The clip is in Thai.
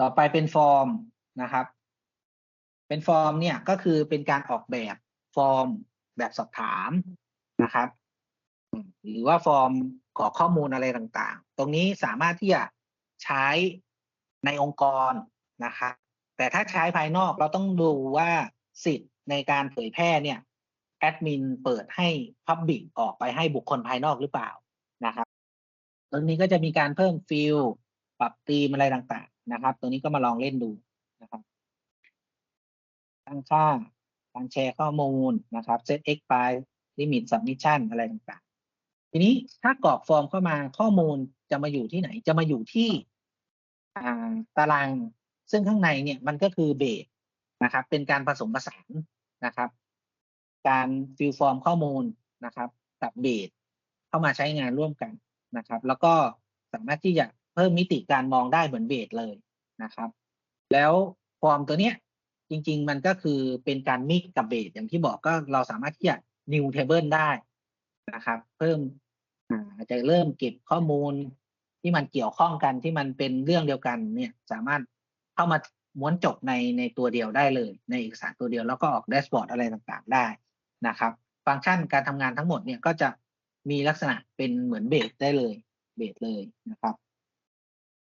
ต่อไปเป็นฟอร์มนะครับ เป็นฟอร์มเนี่ยก็คือเป็นการออกแบบฟอร์มแบบสอบถามนะครับ หรือว่าฟอร์มกรอกข้อมูลอะไรต่างๆ ตรงนี้สามารถที่จะใช้ในองค์กรนะครับ แต่ถ้าใช้ภายนอกเราต้องดูว่าสิทธิ์ในการเผยแพร่เนี่ยแอดมินเปิดให้ Public ออกไปให้บุคคลภายนอกหรือเปล่านะครับ ตรงนี้ก็จะมีการเพิ่มฟิลปรับธีมอะไรต่างๆ นะครับ ตัวนี้ก็มาลองเล่นดูนะครับ ตั้งค่าการแชร์ข้อมูลนะครับ set x file limit submission อะไรต่างๆ ทีนี้ถ้ากรอกฟอร์มเข้ามาข้อมูลจะมาอยู่ที่ไหน จะมาอยู่ที่ตาราง ซึ่งข้างในเนี่ยมันก็คือเบสนะครับ เป็นการผสมผสานนะครับ การฟิลฟอร์มข้อมูลนะครับกับเบสเข้ามาใช้งานร่วมกันนะครับ แล้วก็สามารถที่จะเพิ่มมิติการมองได้เหมือนเบสเลย นะครับ แล้วฟอร์มตัวเนี้ยจริง ๆ มันก็คือเป็นการมิกกับเบสอย่างที่บอกก็เราสามารถที่จะ new table ได้นะครับ เพิ่มอาอาจจะเริ่มเก็บข้อมูลที่มันเกี่ยวข้องกันที่มันเป็นเรื่องเดียวกันเนี่ยสามารถเข้ามาม้วนจบในในตัวเดียวได้เลย ในเอกสารตัวเดียวแล้วก็ออกแดชบอร์ดอะไรต่างๆได้นะครับ ฟังก์ชันการทำงานทั้งหมดเนี่ยก็จะมีลักษณะเป็นเหมือนเบสได้เลยเบสเลยนะครับ